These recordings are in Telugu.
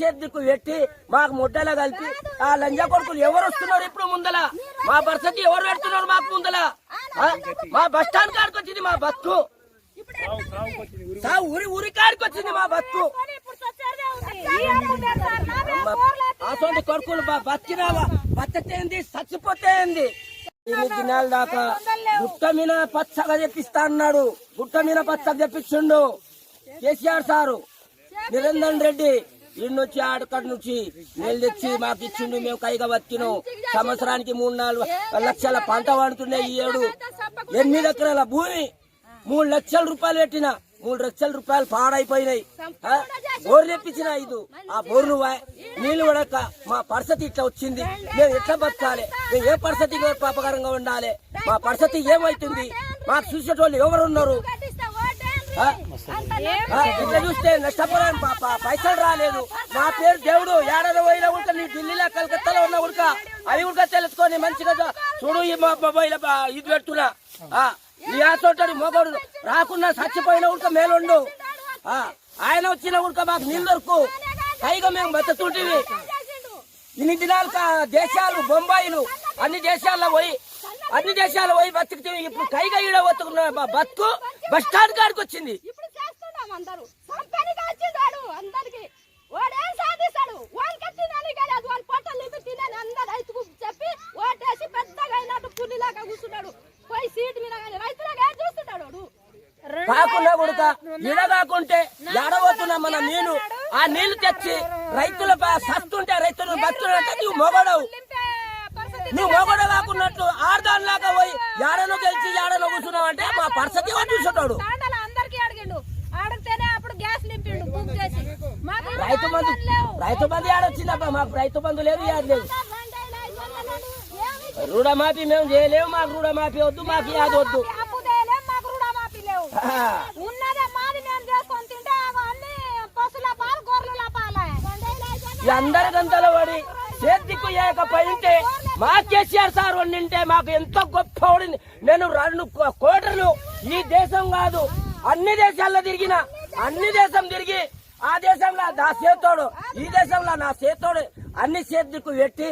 చేతికి పెట్టి మాకు ముడ్డలా కలిపి ఆ లంజా కొడుకులు ఎవరు వస్తున్నారు ఇప్పుడు ముందల? మా పరిస్థితి ఎవరు పెడుతున్నారు మాకు ముందల? మా బస్ స్టాండ్ కాడికి వచ్చింది మా బస్సు. ఊరి ఊరి కాడికి వచ్చింది మా బస్సు. అసలు కొడుకులు బ- బతికినావా? బతికేంది చచ్చిపోతేంది? ఇన్ని దినాల దాకా గుట్ట మీద పచ్చగా తెప్పిస్తా అన్నాడు. గుట్ట మీద పచ్చగా తెప్పించిండు. కేసీఆర్ సారు. నిరంజన్ రెడ్డి. ఇన్నొచ్చి ఆడకడి నుంచి నీళ్ళు తెచ్చి మాకు ఇచ్చిండు మేము కైగా బతికినాం. సంవత్సరానికి మూడు నాలుగు లక్షల పంట పండుతున్నాయి ఈ ఏడు. ఎనిమిది ఎకరాల భూమి మూడు లక్షల రూపాయలు పెట్టిన మూడు లక్షల రూపాయలు పాడైపోయినాయి. బోర్లు తెప్పించిన ఐదు. ఆ బోర్లు నీళ్ళు నీళ్ళు పడక మా పరిస్థితి ఇట్లా వచ్చింది. మేము ఎట్లా బతకాలి? మేము ఏ పరిస్థితి పాపకరంగా ఉండాలి? మా పరిస్థితి ఏమవుతుంది మాకు చూసేటోళ్ళు ఎవరున్నారు? ఇట్లా చూస్తే నష్టపోయాను పాప. పైసలు రాలేదు. నా పేరు దేవుడు. ఏడాది పోయినా ఉడక నీ ఢిల్లీలో కలకత్తాలో ఉన్న ఉడక. అవి ఉడక తెలుసుకొని మంచిగా చూడు ఈ మా మొబైల్ బా- ఇది పెడుతున్నా. ఆ, ఈ ఆతోటడి మొగడు. రాకుండా చచ్చిపోయిన ఉడక మేలుండు. ఆయన వచ్చిన ఉడక మాకు నీళ్ళు దొరుకు. పైగా మేము బతుకుంటేవి ఇన్ని దినాలు కా- దేశాలు బొంబాయిలు అన్ని దేశాల్లో పోయి అన్ని దేశాల్లో పోయి బతికితే ఇప్పుడు కైగా ఈడ బతుకున్న మా బతుకు బస్ స్టాండ్ కాడికి వచ్చింది. చెప్పి ఓటేసి పెద్దగా అయినట్టు కూర్చున్నాడు. పోయి సీటు మీద కానీ రైతులాగా ఏం చూస్తున్నాడు వాడు? కాకుండా ఉడక ఈడ కాకుంటే ఎడబోతున్నా మన నీళ్ళు ఆ నీళ్ళు తెచ్చి రైతుల సస్తుంటే రైతులు బతుంటే నువ్వు మొగడవు. నువ్వు మొగడ కాకున్నట్టు ఆడదానిలాగా పోయి ఏడనో గెలిచి ఏడనో కూర్చున్నావు అంటే మా మాకు ఇంకా రైతు బంధు. రైతు బంధు ఏడొచ్చిందబ్బా మాకు రైతు బంధు లేదు ఏది లేదు. రుణమాఫీ మేము చేయలేము మాకు రుణమాఫీ వద్దు మాకు యాది వద్దు. అందరి గంటలో పడి చేతికి ఏకపోయింటే మా కేసీఆర్ సార్ వండింటే మాకు ఎంతో గొప్ప ఉండింది నేను రెండు కో- కోటలు ఈ దేశం కాదు అన్ని దేశాల్లో తిరిగిన అన్ని దేశం తిరిగి ఆ దేశంలో నా చేతోడు ఈ దేశంలో నా చేతోడు అన్ని చేతికి పెట్టి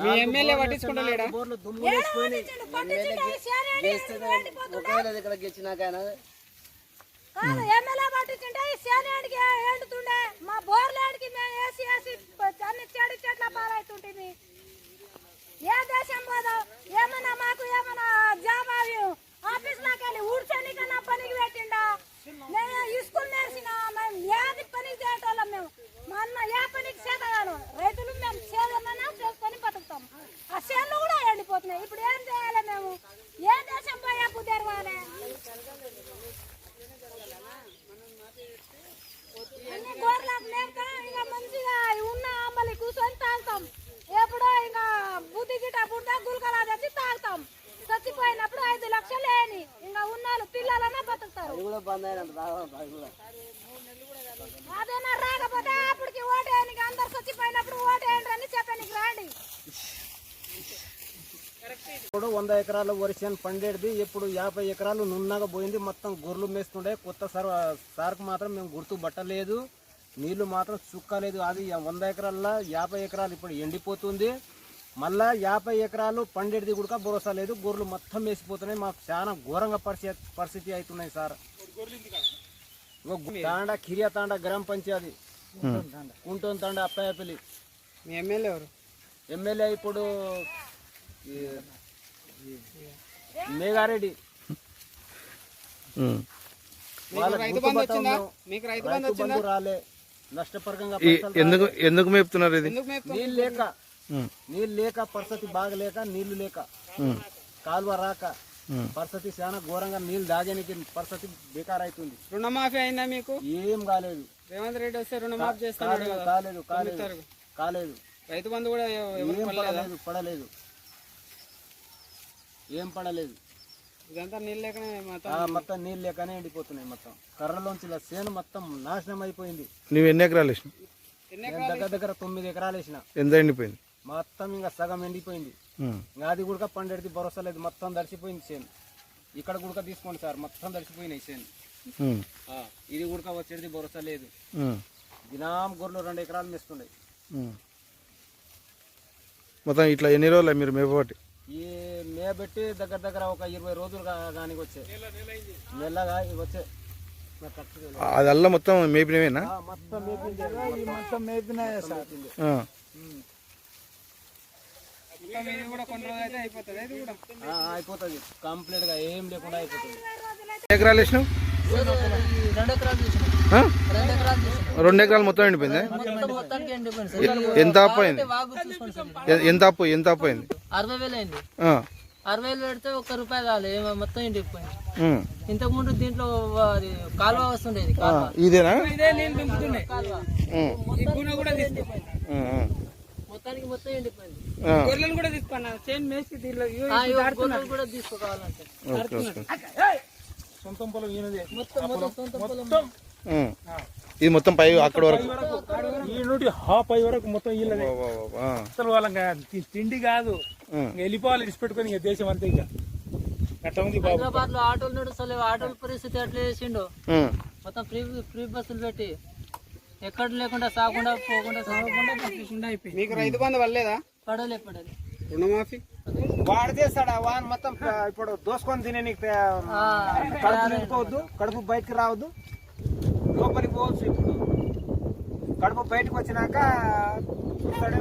మీ ఎమ్మెల్యే పట్టించుకుంటలేడా? దగ్గర ఎమ్మెల్యే పట్టించుంటే సేనేడికి ఎండుతుండే మా బోర్లేడికి మేము వేసి వేసి అన్ని చెడు చెట్ల పాలవుతుంటుంది ఏ దేశం పోదాం? ఏమన్నా మాకు ఏమన్నా జాబ్ ఆఫీస్ లాకి వెళ్ళి ఊడ్చనికన్నా పనికి పెట్టిండా నేను స్కూల్ నేర్చిన మేము ఏది పనికి చేయటోళ్ళం మేము మా అన్న ఏ పనికి చేతగాను రైతులు మేము చేదన్నా చేసుకొని బతుకుతాం ఆ చేనులు కూడా ఎండిపోతున్నాయి ఇప్పుడు ఏం చేయాలి మేము ఏ దేశం పోయా కుదేరవాలి అన్ని గోర్లకు లేక ఇంకా మంచిగా ఉన్న మళ్ళీ కూర్చొని తాగుతాం ఎప్పుడో ఇంకా బుద్ధి గిట్ట పుట్ట గుల్కలా తెచ్చి తాగుతాం చచ్చిపోయినప్పుడు ఐదు లక్షలు లేని ఇంకా ఉన్నాళ్ళు పిల్లలన్నా బతుకుతారు అది కూడా బంద్ అయినంత రావాలి అది కూడా. అదేనా రాకపోతే అప్పటికి ఓటేయనికి అందరు చచ్చిపోయినప్పుడు ఓటేయండి అని చెప్పడానికి రాండి. ఇప్పుడు వంద ఎకరాల వరి చేను పండేది. ఇప్పుడు యాభై ఎకరాలు నున్నగా పోయింది. మొత్తం గొర్రెలు మేస్తుండే. కొత్త సార్ సార్కు మాత్రం మేము గుర్తు పట్టలేదు. నీళ్ళు మాత్రం చుక్కలేదు అది వంద ఎకరాల్లో యాభై ఎకరాలు ఇప్పుడు ఎండిపోతుంది. మళ్ళా యాభై ఎకరాలు పండేది కూడా భరోసా లేదు. గొర్రెలు మొత్తం వేసిపోతున్నాయి మాకు చాలా ఘోరంగా పరిస్థితి పరిస్థితి అవుతున్నాయి సార్. తాండా కిరియా తాండా గ్రామ పంచాయతీ. కుంటోన్ తాండా అప్పాయపల్లి. మీ ఎమ్మెల్యే ఎవరు? ఎమ్మెల్యే ఇప్పుడు ఈ మేఘారెడ్డి. మీకు రైతు బంధు రాలే. నష్టపరంగా ఎందుకు ఎందుకు మేపుతున్నారు ఇది? నీళ్ళు లేక నీళ్ళు లేక పరిస్థితి బాగలేక నీళ్ళు లేక కాలువ రాక పరిస్థితి చాలా ఘోరంగా నీళ్ళు దాగడానికి పరిస్థితి బేకార్ అవుతుంది రుణమాఫీ అయిందా మీకు? ఏం కాలేదు. రేవంత్ రెడ్డి వస్తే రుణమాఫీ చేస్తాడు కాలేదు కాలేదు కాలేదు రైతు బంధు కూడా పడలేదా పడలేదు. ఏం పడలేదు. ఇదంతా నీళ్ళు లేకనే మొత్తం నీళ్ళు లేకనే ఎండిపోతున్నాయి మొత్తం. కర్రలోంచి చేను మొత్తం నాశనం అయిపోయింది. నువ్వు ఎన్ని ఎకరాలు నేను దగ్గర దగ్గర తొమ్మిది ఎకరాలు వేసిన. ఎంత ఎండిపోయింది? మొత్తం ఇంకా సగం ఎండిపోయింది. అది కూడా పండేది భరోసా లేదు మొత్తం దడిచిపోయింది చేను ఇక్కడ కూడా తీసుకోండి సార్ మొత్తం దడిచిపోయినాయి చేను ఇది కూడా వచ్చేది భరోసా లేదు. దినాం గొర్రెలు రెండు ఎకరాలు ఉమ్. మొత్తం ఇట్లా ఎన్ని రోజులు మీరు మేపబట్టి ఈ మేబెట్టి దగ్గర దగ్గర ఒక ఇరవై రోజులు కా- కానికి వచ్చాయి. నెలగా తెలియదు. అదల్లా మొత్తం మేపినవేనా? ఆ, మొత్తం మేపింది. మొత్తం మేపినాయి సార్ ఆ. మొత్తం ఇది కూడా కొన్ని రోజులు అయితే అయిపోతుంది కంప్లీట్గా ఏం లేకుండా అయిపోతుంది ఎకరాలు వేసినావు రెండు ఎకరాలు మొత్తం ఎండిపోయిందా? ఎంత అప్పు అయింది? వాగు చూసుకోండి సార్ ఎ- ఎంత అప్పు ఎంత అప్పు అయింది? అరవై వేలు అయింది. అరవై వేలు పెడితే ఒక్క రూపాయి ఏమో మొత్తం ఎండిపోయింది. ఇంతకు ముందు దీంట్లో అది కాలువ వస్తుండేది ఇదేనా? మొత్తానికి మొత్తం ఎండిపోయింది. గొర్రెలు కూడా తీసుకున్నా చైన్ మేసి దీనిలో గొర్రెలు కూడా తీసుకోవాలంటే. మొత్తం మొత్తం సొంత పొలం. ఉమ్. ఇది మొత్తం పై అక్కడ వరకు? ఈ నుండి హాఫ్ అయ్యే వరకు మొత్తం. ఆ. అసలు వాళ్ళకి తి- తిండి కాదు. వెళ్ళిపోవాలి ఇడిచిపెట్టుకొని ఇక దేశం అంతే ఇక. అట్లా ఉంది బాబు? హైదరాబాద్లో ఆటోలు నడుస్తలేవు. ఆటోల పరిస్థితి ఎట్లా చేసిండు. మొత్తం ఫ్రీ ఫ్రీ బస్సులు పెట్టి. ఎక్కడ లేకుండా సాకుండా పోకుండా సాగకుండా తీసుకుండా అయిపోయి మీకు రైతు బంధు వల్లేదా పడలే పడలే. రుణమాఫీ? వాడు చేస్తాడా? వాన్ మొత్తం ఆ, ఇప్పుడు దోసుకొని తినే నీకు ఆ, కడుపు నింపుకోవద్దు కడుపు బయటకు రావద్దు లోపలికి పోవచ్చు ఇప్పుడు. కడుపు బయటకు వచ్చినాక చూస్తాడే